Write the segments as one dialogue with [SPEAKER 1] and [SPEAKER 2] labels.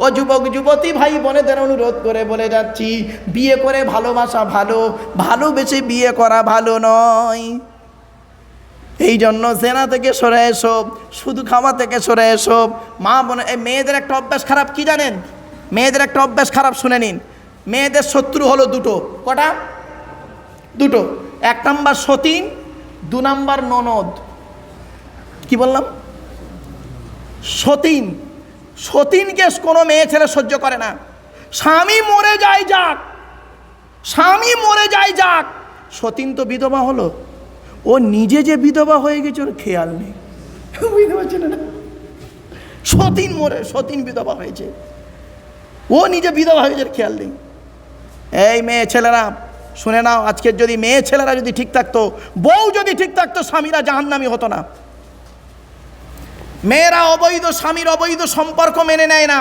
[SPEAKER 1] ও যুবক, যুবতী ভাই বোনেদের অনুরোধ করে বলে যাচ্ছি, বিয়ে করে ভালোবাসা ভালো, ভালোবেসে বিয়ে করা ভালো নয়। এই জন্য সেনা থেকে সরে এসো শুধু খাওয়া থেকে সরে এসো। মা বোন মেয়েদের একটা অভ্যাস খারাপ, কি জানেন? মেয়েদের একটা অভ্যাস খারাপ, শুনে নিন। মেয়েদের শত্রু হলো দুটো। কটা? দুটো। এক নাম্বার সতীন, দু নাম্বার ননদ। কি বললাম? সতীন। সতীনকে কোনো মেয়ে ছেলে সহ্য করে না। স্বামী মরে যায় যাক, স্বামী মরে যায় যাক। সতীন তো বিধবা হলো। ও নিজে যে বিধবা হয়ে গেছে, ওর খেয়াল নেই। বুঝতে পারছেন না। সতীন মরে, সতীন বিধবা হয়েছে। ও নিজে বিধবা হয়েছে খেয়াল নেই। এই মেয়ে ছেলেরা, শুনে নাও, আজকের যদি মেয়ে ছেলেরা যদি ঠিক থাকতো, বউ যদি ঠিক থাকতো, স্বামীরা জাহান্নামি হতো না। মেয়েরা অবৈধ, স্বামীর অবৈধ সম্পর্ক মেনে নেয় না।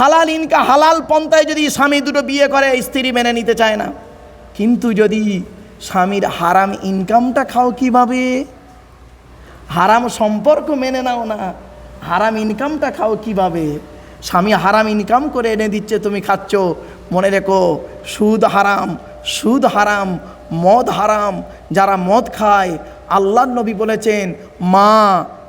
[SPEAKER 1] হালাল ইনকা, হালাল পন্থায় যদি স্বামী দুটো বিয়ে করে, স্ত্রী মেনে নিতে চায় না। কিন্তু যদি স্বামীর হারাম ইনকামটা খাও কীভাবে? হারাম সম্পর্ক মেনে নাও না, হারাম ইনকামটা খাও কীভাবে? স্বামী হারাম ইনকাম করে এনে দিচ্ছে, তুমি খাচ্ছ। মনে রেখো, সুদ হারাম সুদ হারাম, মদ হারাম, যারা মদ খায় আল্লাহ নবী বলেছেন, মা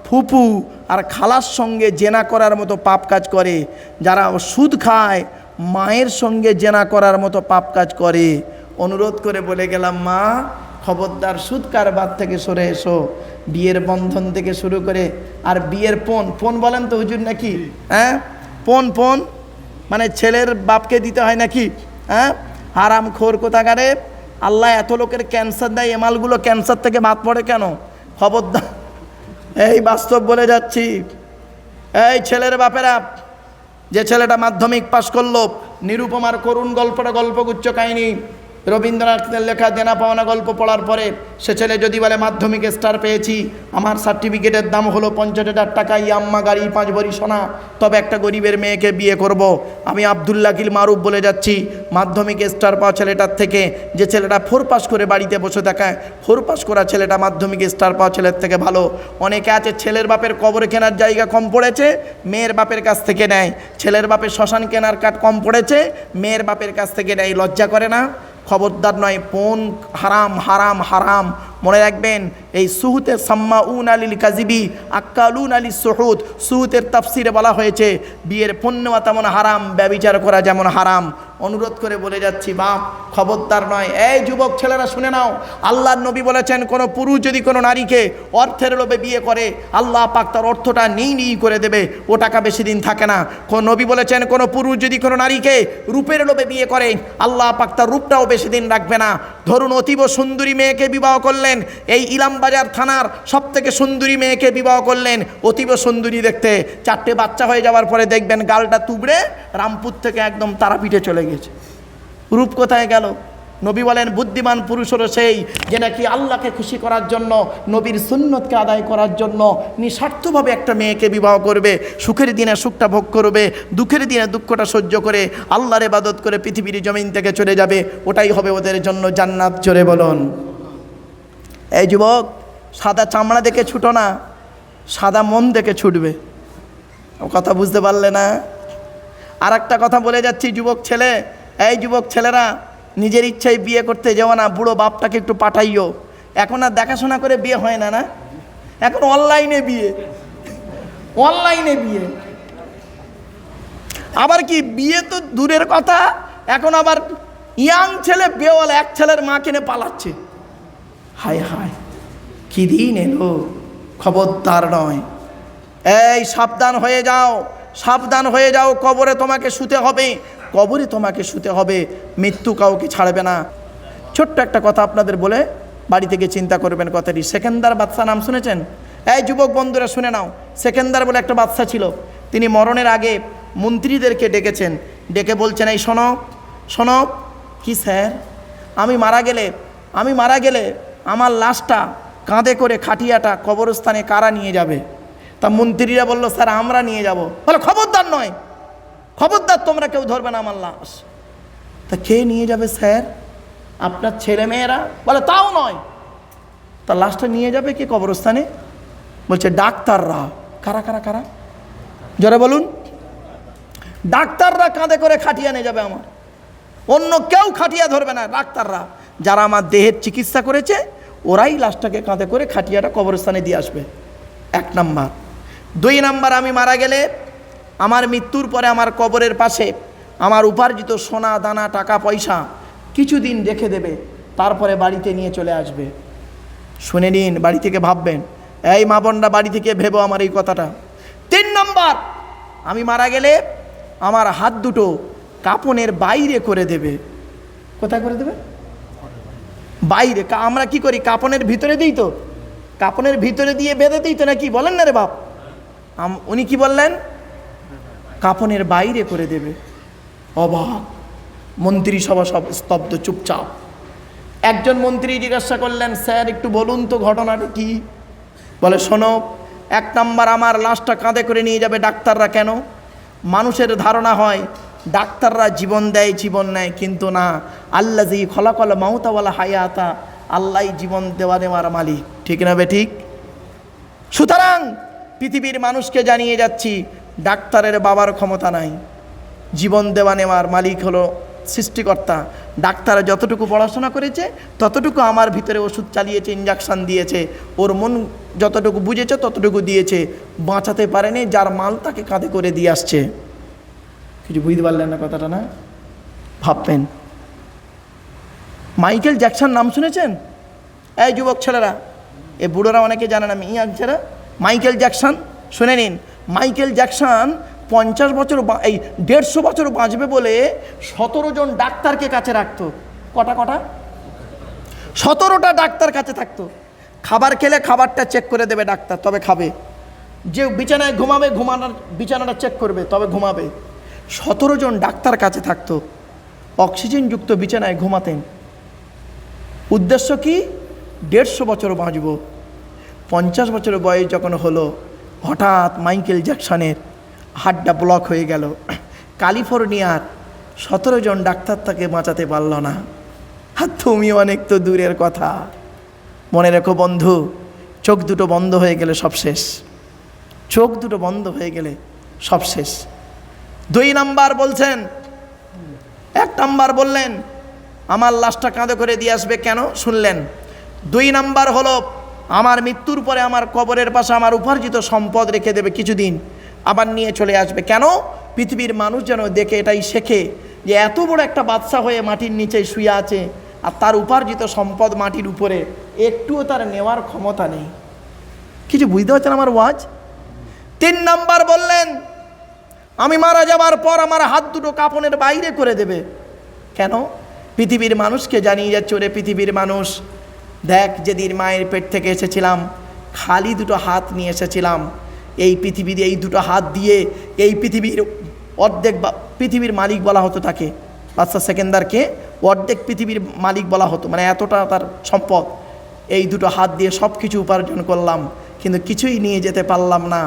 [SPEAKER 1] ফুপু আর খালার সঙ্গে জেনা করার মতো পাপ কাজ করে। যারা সুদ খায়, মায়ের সঙ্গে জেনা করার মতো পাপ কাজ করে। অনুরোধ করে বলে গেলাম, মা, খবরদার সুদ কারবার থেকে সরে এসো। বিয়ের বন্ধন থেকে শুরু করে, আর বিয়ের পণ পণ বলেন তো হুজুর নাকি? হ্যাঁ? পণ পণ মানে ছেলের বাপকে দিতে হয় নাকি? হ্যাঁ? হারাম খোর কোথাকারে? আল্লাহ এত লোকের ক্যান্সার দেয় এমালগুলো ক্যান্সার থেকে বাদ পড়ে কেন? খবরদার এই বাস্তব বলে যাচ্ছি। এই ছেলের বাপেরা, যে ছেলেটা মাধ্যমিক পাশ করল, নিরুপমার করুণ গল্পটা গল্পগুচ্ছ কাহিনী। রবীন্দ্রনাথের লেখা দেনা পাওনা গল্প পড়ার পরে সে ছেলে যদি বলে, মাধ্যমিক স্টার পেয়েছি, আমার সার্টিফিকেটের দাম হলো পঞ্চাশ হাজার টাকা ইয়াম্মা গাড়ি পাঁচ ভরি সোনা। তবে একটা গরিবের মেয়েকে বিয়ে করব। আমি আবদুল্লাকিল মারুফ বলে যাচ্ছি। মাধ্যমিক স্টার পাওয়া ছেলেটার থেকে যে ছেলেটা ফোর পাস করে বাড়িতে বসে থাকায় ফোর পাস করা ছেলেটা মাধ্যমিক স্টার পাওয়া ছেলের থেকে ভালো। অনেকে আছে, ছেলের বাপের কবরে কেনার জায়গা কম পড়েছে, মেয়ের বাপের কাছ থেকে নেয়। ছেলের বাপের শ্মশান কেনার কাঠ কম পড়েছে, মেয়ের বাপের কাছ থেকে নেয়। লজ্জা করে না? খবরদার নয় পোন হারাম হারাম হারাম। মনে রাখবেন, এই সুহুতের সাম্মা উন আলিল কাজিবি আক্কালুন আলী সুহুদ। সুহুতের তাফসিরে বলা হয়েছে, বিয়ের পণ্যা তেমন হারাম, ব্যবিচার করা যেমন হারাম। অনুরোধ করে বলে যাচ্ছি, বাপ, খবরদার নয়। এই যুবক ছেলেরা, শুনে নাও। আল্লাহর নবী বলেছেন, কোনো পুরুষ যদি কোনো নারীকে অর্থের লোভে বিয়ে করে, আল্লাহ পাক তার অর্থটা নেই নেই করে দেবে, ও টাকা বেশি দিন থাকে না। কোন নবী বলেছেন, কোনো পুরুষ যদি কোনো নারীকে রূপের লোভে বিয়ে করে, আল্লাহ পাক তার রূপটাও বেশি দিন রাখবে না। ধরুন অতীব সুন্দরী মেয়েকে বিবাহ করলেন। এই ইলামবাজার থানার সব থেকে সুন্দরী মেয়েকে বিবাহ করলেন। অতীব সুন্দরী দেখতে। চারটে বাচ্চা হয়ে যাওয়ার পরে দেখবেন গালটা তুবড়ে রামপুর থেকে একদম তারাপীঠে চলে গেছে। রূপ কোথায় গেল? নবী বলেন, বুদ্ধিমান পুরুষ হলো সেই যে নাকি আল্লাহকে খুশি করার জন্য, নবীর সুন্নতকে আদায় করার জন্য নিঃস্বার্থভাবে একটা মেয়েকে বিবাহ করবে, সুখের দিনে সুখটা ভোগ করবে, দুঃখের দিনে দুঃখটা সহ্য করে আল্লাহর ইবাদত করে পৃথিবীর জমিন থেকে চলে যাবে। ওটাই হবে ওদের জন্য জান্নাত। চড়ে বলুন। এই যুবক, সাদা চামড়া দেখে ছুটো না, সাদা মন দেখে ছুটবে। ও কথা বুঝতে পারলে না। আর একটা কথা বলে যাচ্ছি, যুবক ছেলে। এই যুবক ছেলেরা, নিজের ইচ্ছায় বিয়ে করতে যাও না, বুড়ো বাপটাকে একটু পাঠাইও। এখন আর দেখাশোনা করে বিয়ে হয় না না? এখন অনলাইনে বিয়ে। অনলাইনে বিয়ে। আবার কি, বিয়ে তো দূরের কথা, এখন আবার ইয়াং ছেলে বিয়েওয়ালা এক ছেলের মা কিনে পালাচ্ছে। হায় হায়, কি দিন এলো? খবরদার নয়। এই সাবধান হয়ে যাও, সাবধান হয়ে যাও, কবরে তোমাকে শুতে হবে, কবরে তোমাকে শুতে হবে, মৃত্যু কাউকে ছাড়বে না। ছোট্ট একটা কথা আপনাদের বলে বাড়ি থেকে চিন্তা করবেন কথাটি। সেকেন্দার বাদশা নাম শুনেছেন? এই যুবক বন্ধুরা, শুনে নাও। সেকেন্দার বলে একটা বাদশা ছিল। তিনি মরণের আগে মন্ত্রীদেরকে ডেকেছেন। ডেকে বলছেন, এই শোনো শোনো, কি স্যার? আমি মারা গেলে, আমি মারা গেলে আমার লাশটা কাঁধে করে খাটিয়াটা কবরস্থানে কারা নিয়ে যাবে? তা মন্ত্রীরা বলল, স্যার, আমরা নিয়ে যাব। বলে, খবরদার নয়। খবরদার তোমরা কেউ ধরবে না আমার লাশ। তা কে নিয়ে যাবে, স্যার? আপনার ছেলে মেয়েরা বলে, তাও নয়। তা লাশটা নিয়ে যাবে কে কবরস্থানে? বলছে, ডাক্তাররা। কারা কারা কারা? জোরে বলুন। ডাক্তাররা কাঁধে করে খাটিয়ে নিয়ে যাবে আমার। অন্য কেউ খাটিয়া ধরবে না ডাক্তাররা। যারা আমার দেহের চিকিৎসা করেছে ওরাই লাশটাকে কাঁধে করে খাটিয়াটা কবরস্থানে দিয়ে আসবে। এক নাম্বার। দুই নাম্বার, আমি মারা গেলে আমার মৃত্যুর পরে আমার কবরের পাশে আমার উপার্জিত সোনা, দানা, টাকা, পয়সা কিছুদিন রেখে দেবে, তারপরে বাড়িতে নিয়ে চলে আসবে। শুনে নিন, বাড়ি থেকে ভাববেন, এই মা বোনরা, বাড়ি থেকে ভেবো আমার এই কথাটা। তিন নম্বর, আমি মারা গেলে আমার হাত দুটো কাপনের বাইরে করে দেবে। কোথায় করে দেবে? বাইরে আমরা কি করি? কাপনের ভিতরে দিই তো? কাপনের ভিতরে দিয়ে বেঁধে দিই তো নাকি? বলেন না রে বাপ। উনি কি বললেন? কাপনের বাইরে করে দেবে। অবাক। মন্ত্রী সভা সব স্তব্ধ, চুপচাপ। একজন মন্ত্রী জিজ্ঞাসা করলেন, স্যার, একটু বলুন তো ঘটনাটা কি? বলে, শোনো, এক নাম্বার আমার লাশটা কাঁধে করে নিয়ে যাবে ডাক্তাররা কেন? মানুষের ধারণা হয় ডাক্তাররা জীবন দেয়, জীবন নেয়, কিন্তু না। আল্লাহ জি খলাকল মাউতাওয়ালা হায়াতা, আল্লাহ জীবন দেওয়া নেওয়ার মালিক। ঠিক না বে ঠিক? সুতরাং পৃথিবীর মানুষকে জানিয়ে যাচ্ছি, ডাক্তারের বাবার ক্ষমতা নাই। জীবন দেওয়া নেওয়ার মালিক হলো সৃষ্টিকর্তা। ডাক্তার যতটুকু পড়াশোনা করেছে, ততটুকু আমার ভিতরে ওষুধ চালিয়েছে ইঞ্জেকশন দিয়েছে। ওর মন যতটুকু বুঝেছে, ততটুকু দিয়েছে। বাঁচাতে পারেনি, যার মাল তাকে কাঁধে করে দিয়ে আসছে। কিছু বুঝতে পারলেন না কথাটা না? ভাববেন। মাইকেল জ্যাকসন নাম শুনেছেন? এই যুবক ছেলেরা, এ বুড়োরা অনেকে জানে না ইয়াং ছেলে। মাইকেল জ্যাকসন, শুনে নিন। মাইকেল জ্যাকসন পঞ্চাশ বছর এই দেড়শো বছর বাঁচবে বলে সতেরো জন ডাক্তারকে কাছে রাখতো। কটা কটা? সতেরোটা ডাক্তার কাছে থাকতো। খাবার খেলে খাবারটা চেক করে দেবে ডাক্তার, তবে খাবে। যে বিছানায় ঘুমাবে, ঘুমানোর বিছানাটা চেক করবে, তবে ঘুমাবে। সতেরো জন ডাক্তার কাছে থাকতো। অক্সিজেনযুক্ত বিছানায় ঘুমাতেন। উদ্দেশ্য কি? দেড়শো বছর বাঁচব। পঞ্চাশ বছর বয়স যখন হলো, হঠাৎ মাইকেল জ্যাকসনের হাড্ডা ব্লক হয়ে গেল। ক্যালিফোর্নিয়ার সতেরো জন ডাক্তার তাকে বাঁচাতে পারল না। আর তুমি অনেক তো দূরের কথা। মনে রেখো বন্ধু, চোখ দুটো বন্ধ হয়ে গেলে সব শেষ। চোখ দুটো বন্ধ হয়ে গেলে সব শেষ। দুই নাম্বার বলছেন, এক নাম্বার বললেন, আমার লাশটা কাঁধে করে দিয়ে আসবে কেন? শুনলেন, দুই নাম্বার হলো, আমার মৃত্যুর পরে আমার কবরের পাশে আমার উপার্জিত সম্পদ রেখে দেবে কিছুদিন, আবার নিয়ে চলে আসবে কেন? পৃথিবীর মানুষ যেন দেখে এটাই শেখে যে এত বড় একটা বাদশা হয়ে মাটির নিচে শুয়ে আছে আর তার উপার্জিত সম্পদ মাটির উপরে একটুও তার নেওয়ার ক্ষমতা নেই। কিছু বুঝতে পারছেন আমার ওয়াজ? তিন নাম্বার বললেন আমি মারা যাবার পর আমার হাত দুটো কাপনের বাইরে করে দেবে। কেন? পৃথিবীর মানুষকে জানিয়ে যাচ্ছে, ওরে পৃথিবীর মানুষ, দেখ যেদিন মায়ের পেট থেকে এসেছিলাম, খালি দুটো হাত নিয়ে এসেছিলাম। এই পৃথিবীর এই দুটো হাত দিয়ে এই পৃথিবীর অর্ধেক পৃথিবীর মালিক বলা হতো তাকে। বাচ্চা সেকেন্দারকে অর্ধেক পৃথিবীর মালিক বলা হতো মানে এতটা তার সম্পদ। এই দুটো হাত দিয়ে সব কিছু উপার্জন করলাম, কিন্তু কিছুই নিয়ে যেতে পারলাম না।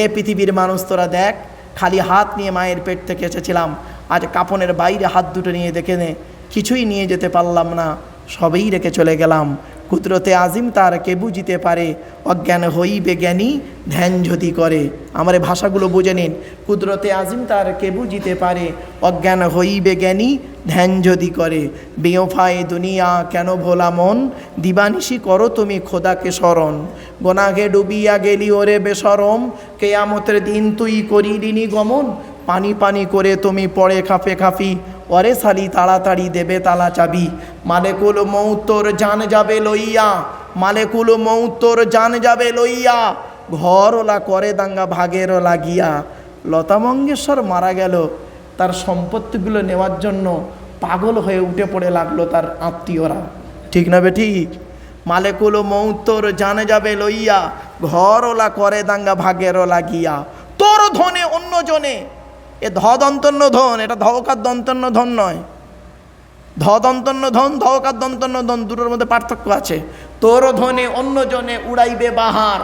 [SPEAKER 1] এ পৃথিবীর মানুষ, তোরা দেখ খালি হাত নিয়ে মায়ের পেট থেকে এসেছিলাম। আজ কাপনের বাইরে হাত দুটো নিয়ে দেখে নে। কিছুই নিয়ে যেতে পারলাম না। সবেই রেখে চলে গেলাম। কুদরতে আজিম তার কে বুঝিতে পারে? অজ্ঞান হইবে জ্ঞানী, ধ্যান যদি করে। আমার ভাষাগুলো বুঝে নিন। কুদরতে আজিম তার কে বুঝিতে পারে? অজ্ঞান হইবে জ্ঞানী, ধ্যান যদি করে। বেওফায়ে দুনিয়া কেন ভোলা মন? দিবানিশি করো তুমি খোদাকে স্মরণ। গোনাগে ডুবিয়া গেলি ওরে বেসরম কেয়ামতের দিন তুই করিলিনি গমন। পানি পানি করে তুমি পড়ে খাফে খাফি ওরে সালি তাড়াতাড়ি দেবে তালা চাবি। মালেকুল মৌতর জান যাবে লইয়া, মালেকুল মৌতর জান যাবে লইয়া ঘর ওলা করে দাঙ্গা ভাগের লাগিয়া। লতা মঙ্গেশ্বর মারা গেল, তার সম্পত্তিগুলো নেওয়ার জন্য পাগল হয়ে উঠে পড়ে লাগল তার আত্মীয়রা। ঠিক না বে ঠিক মালেকুল মৌতর জানে যাবে লইয়া ঘর ওলা করে দাঙ্গা ভাগের লাগিয়া। তোর ধনে অন্য জনে এ ধ দন্তন্য ধন এটা ধকার দন্তন্য ধন নয়। ধ দন্তন্য ধন ধকার দন্তন্য ধন দুটোর মধ্যে পার্থক্য আছে। তোর ধনে অন্য জনে উড়াইবে বাহার।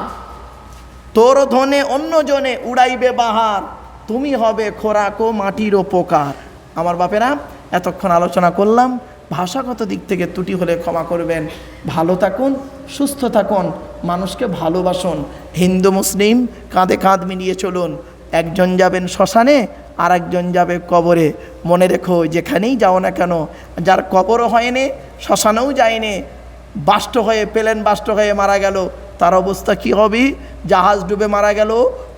[SPEAKER 1] তোর ধনে অন্য জনে উড়াইবে বাহার। তুমি হবে খোরাক ও মাটির উপকার। আমার বাপেরা, এতক্ষণ আলোচনা করলাম। ভাষাগত দিক থেকে ত্রুটি হলে ক্ষমা করবেন। ভালো থাকুন, সুস্থ থাকুন, মানুষকে ভালোবাসুন। হিন্দু, মুসলিম, কাঁধে কাঁধ মিলিয়ে চলুন। একজন যাবেন শ্মশানে আর একজন যাবে কবরে। মনে রেখো, যেখানেই যাও না কেন, যার কবরও হয়নি, শ্মশানেও যায়নি বাষ্ট হয়ে, পেলেন বাষ্ট হয়ে মারা গেল। তার অবস্থা কি হবে? জাহাজ ডুবে মারা গেল,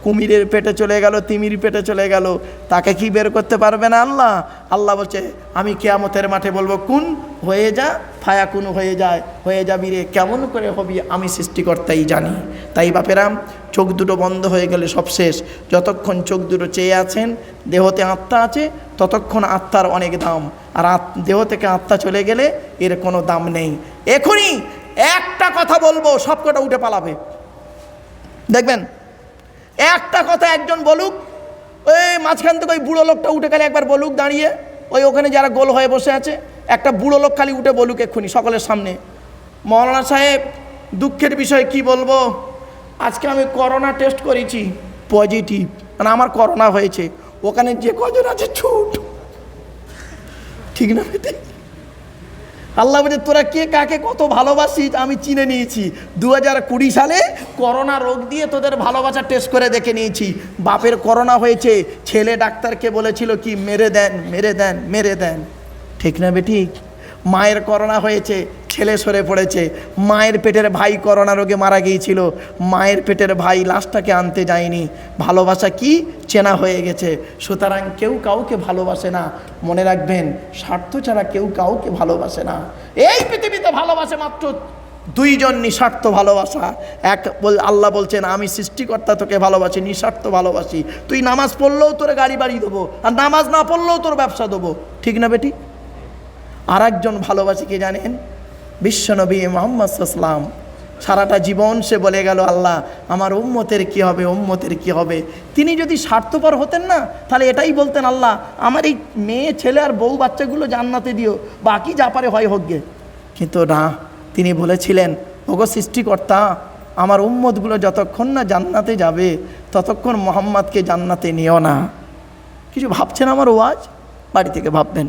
[SPEAKER 1] কুমিরের পেটে চলে গেল, তিমির পেটে চলে গেল। তাকে কি বের করতে পারবে না আল্লাহ? আল্লাহ বলছে, আমি কেয়ামতের মাঠে বলব, কোন হয়ে যা, ফায়া কোন হয়ে যায়, হয়ে যাবি রে কেমন করে হবি আমি সৃষ্টিকর্তাই জানি। তাই বাপেরাম চোখ দুটো বন্ধ হয়ে গেলে সব শেষ। যতক্ষণ চোখ দুটো চেয়ে আছেন, দেহতে আত্মা আছে, ততক্ষণ আত্মার অনেক দাম। আর দেহ থেকে আত্মা চলে গেলে এর কোনো দাম নেই। এখনই একটা কথা বলব, সব কটা উঠে পালাবে। দেখবেন? একটা কথা একজন বলুক, ওই মাঝখান থেকে ওই বুড়ো লোকটা উঠে খালি একবার বলুক দাঁড়িয়ে, ওই ওখানে যারা গোল হয়ে বসে আছে, একটা বুড়ো লোক খালি উঠে বলুক এক্ষুনি সকলের সামনে। মৌলানা সাহেব, দুঃখের বিষয়ে কি বলব? আজকে আমি করোনা টেস্ট করেছি পজিটিভ মানে আমার করোনা হয়েছে। ওখানে যে কজন আছে, ছুট। ঠিক না? আল্লাহ বলছে তোরা কে, কাকে কত ভালোবাসিস? আমি চিনে নিয়েছি। দু হাজার কুড়ি সালে করোনা রোগ দিয়ে তোদের ভালোবাসা টেস্ট করে দেখে নিয়েছি। বাপের করোনা হয়েছে, ছেলে ডাক্তারকে বলেছিল কি, মেরে দেন মেরে দেন মেরে দেন। ঠিক না বেঠিক মায়ের করোনা হয়েছে, ছেলে সরে পড়েছে। মায়ের পেটের ভাই করোনা রোগে মারা গিয়েছিল। মায়ের পেটের ভাই লাশটাকে আনতে যায়নি। ভালোবাসা কি? চেনা হয়ে গেছে। সুতরাং কেউ কাউকে ভালোবাসে না। মনে রাখবেন, স্বার্থ ছাড়া কেউ কাউকে ভালোবাসে না। এই পৃথিবীতে ভালোবাসে মাত্র দুইজন নিঃস্বার্থ ভালোবাসা। এক বল আল্লাহ বলছেন, আমি সৃষ্টিকর্তা তোকে ভালোবাসি, নিঃস্বার্থ ভালোবাসি। তুই নামাজ পড়লেও তোর গাড়ি বাড়ি দেবো, আর নামাজ না পড়লেও তোর ব্যবসা দেবো। ঠিক না বেটি? আর একজন ভালোবাসি কে জানেন? বিশ্বনবী মোহাম্মদ সাল্লাম সারাটা জীবন সে বলে গেল, আল্লাহ, আমার উম্মতের কি হবে, উম্মতের কি হবে? তিনি যদি স্বার্থপর হতেন না, তাহলে এটাই বলতেন, আল্লাহ, আমার এই মেয়ে, ছেলে আর বউ বাচ্চাগুলো জান্নাতে দিও, বাকি যা পারে হয় হোক গে। কিন্তু না, তিনি বলেছিলেন, ওগো সৃষ্টিকর্তা, আমার উম্মতগুলো যতক্ষণ না জান্নাতে যাবে, ততক্ষণ মোহাম্মদকে জান্নাতে নিও না। কিছু ভাবছেন আমার ওয়াজ? বাড়ি থেকে ভাববেন।